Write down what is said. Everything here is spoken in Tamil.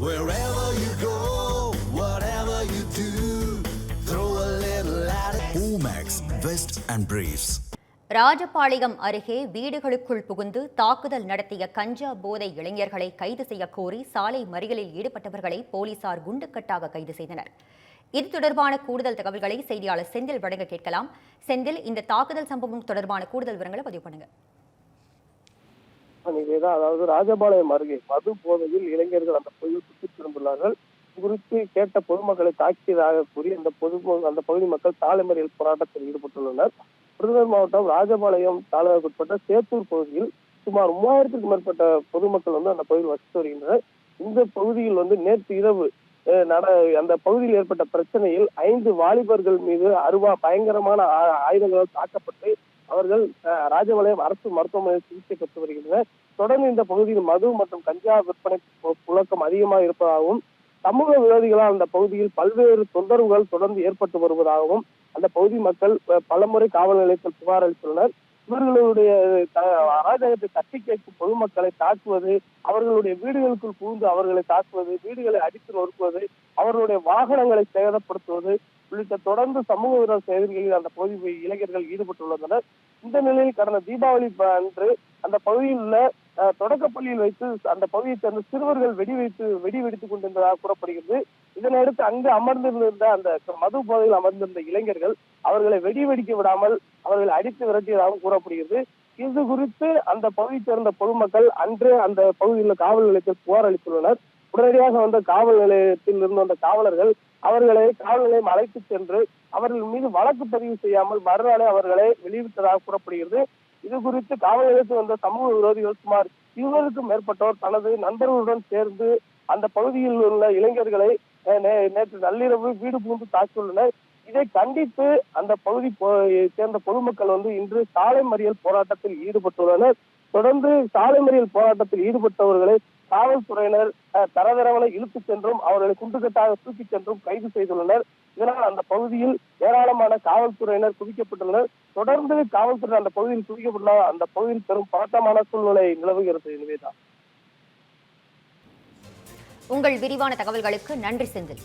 Wherever you go, whatever you do, throw a little at it. Omax, Vest and Briefs. Rajapalayam அருகே வீடுகளுக்குள் புகுந்து தாக்குதல் நடத்திய கஞ்சா போதை இளைஞர்களை கைது செய்ய கோரி சாலை மறியலில் ஈடுபட்டவர்களை போலீசார் குண்டுக்கட்டாக கைது செய்தனர் இது தொடர்பான கூடுதல் தகவல்களை செய்தியாளர் செந்தில் வழங்க கேட்கலாம் செந்தில் இந்த தாக்குதல் சம்பவம் தொடர்பான கூடுதல் விவரங்களை பதிவு பண்ணுங்க இதேதான் அதாவது ராஜபாளையம் அருகே மது போதையில் இளைஞர்கள் அந்த பகுதியில் சுற்றித் திரும்புள்ளார்கள் குறித்து கேட்ட பொதுமக்களை தாக்கியதாக கூறி அந்த பொது அந்த பகுதி மக்கள் சாலை மறியல் போராட்டத்தில் ஈடுபட்டுள்ளனர். விருதுநகர் மாவட்டம் ராஜபாளையம் தாலுகாவுக்குட்பட்ட சேத்தூர் பகுதியில் சுமார் மூவாயிரத்துக்கும் மேற்பட்ட பொதுமக்கள் வந்து அந்த பகுதியில் வசித்து வருகின்றனர். இந்த பகுதியில் வந்து நேற்று இரவு நட அந்த பகுதியில் ஏற்பட்ட பிரச்சனையில் ஐந்து வாலிபர்கள் மீது அருவா பயங்கரமான ஆ- ஆயுதங்களால் தாக்கப்பட்டு அவர்கள் அஹ், ராஜபாளையம் அரசு மருத்துவமனையில் சிகிச்சை பெற்று வருகின்றனர். தொடர்ந்து இந்த பகுதியில் மது மற்றும் கஞ்சா விற்பனை புழக்கம் அதிகமாக இருப்பதாகவும் சமூக விரோதிகளால் அந்த பகுதியில் பல்வேறு தொந்தரவுகள் தொடர்ந்து ஏற்பட்டு வருவதாகவும் அந்த பகுதி மக்கள் பலமுறை காவல் நிலையத்தில் புகார் அளித்துள்ளனர். இவர்களுடைய அராஜகத்தை தட்டி கேட்கும் பொதுமக்களை தாக்குவது அவர்களுடைய வீடுகளுக்குள் புகுந்து அவர்களை தாக்குவது வீடுகளை அடித்து நொறுக்குவது அவர்களுடைய வாகனங்களை சேதப்படுத்துவது உள்ளிட்ட தொடர்ந்து சமூக விரோத செயல்களில் அந்த பகுதி இளைஞர்கள் ஈடுபட்டுள்ளனர். இந்த நிலையில் கடந்த தீபாவளி ப- அன்று அந்த பகுதியில் உள்ள தொடக்கப்பள்ளியில் வைத்து அந்த பகுதியை சேர்ந்த சிறுவர்கள் வெடி வைத்து வெடி வெடித்துக் கொண்டிருந்ததாக கூறப்படுகிறது. இதனையடுத்து அங்கு அமர்ந்திருந்த அந்த மது போதையில் அமர்ந்திருந்த இளைஞர்கள் அவர்களை வெடி வெடிக்க விடாமல் அவர்களை அடித்து விரட்டியதாகவும் கூறப்படுகிறது. இது குறித்து அந்த பகுதியை சேர்ந்த பொதுமக்கள் அன்று அந்த பகுதியில் காவல் நிலையத்தில் புகார் அளித்துள்ளனர். உடனடியாக வந்த காவல் நிலையத்தில் இருந்து வந்த காவலர்கள் அவர்களை காவல் நிலையம் அழைத்து சென்று அவர்கள் மீது வழக்கு பதிவு செய்யாமல் மறுநாளே அவர்களை வெளியிட்டதாக கூறப்படுகிறது. இது குறித்து காவல் நிலையத்தில் வந்த சமூக விரோதிகள் சுமார் இருபதுக்கும் மேற்பட்டோர் தனது நண்பர்களுடன் சேர்ந்து அந்த பகுதியில் உள்ள இளைஞர்களை அஹ், நே- நேற்று நள்ளிரவு வீடு புகுந்து தாக்கியுள்ளனர். இதை கண்டித்து அந்த பகுதி சேர்ந்த பொதுமக்கள் வந்து இன்று சாலை மறியல் போராட்டத்தில் ஈடுபட்டுள்ளனர். தொடர்ந்து சாலை மறியல் போராட்டத்தில் ஈடுபட்டவர்களை காவல்துறையினர் அஹ், தரதரவனை இழுத்துச் சென்றும் அவர்களை குண்டுகட்டாக தூக்கிச் சென்றும் கைது செய்துள்ளனர். இதனால் அந்த பகுதியில் ஏராளமான காவல்துறையினர் குவிக்கப்பட்டுள்ளனர். தொடர்ந்து காவல்துறை அந்த பகுதியில் குவிக்கப்பட்டுள்ள அந்த பகுதியில் பெரும் பதட்டமான சூழ்நிலை நிலவுகிறது. நிவேதா. உங்கள் விரிவான தகவல்களுக்கு நன்றி செந்தில்.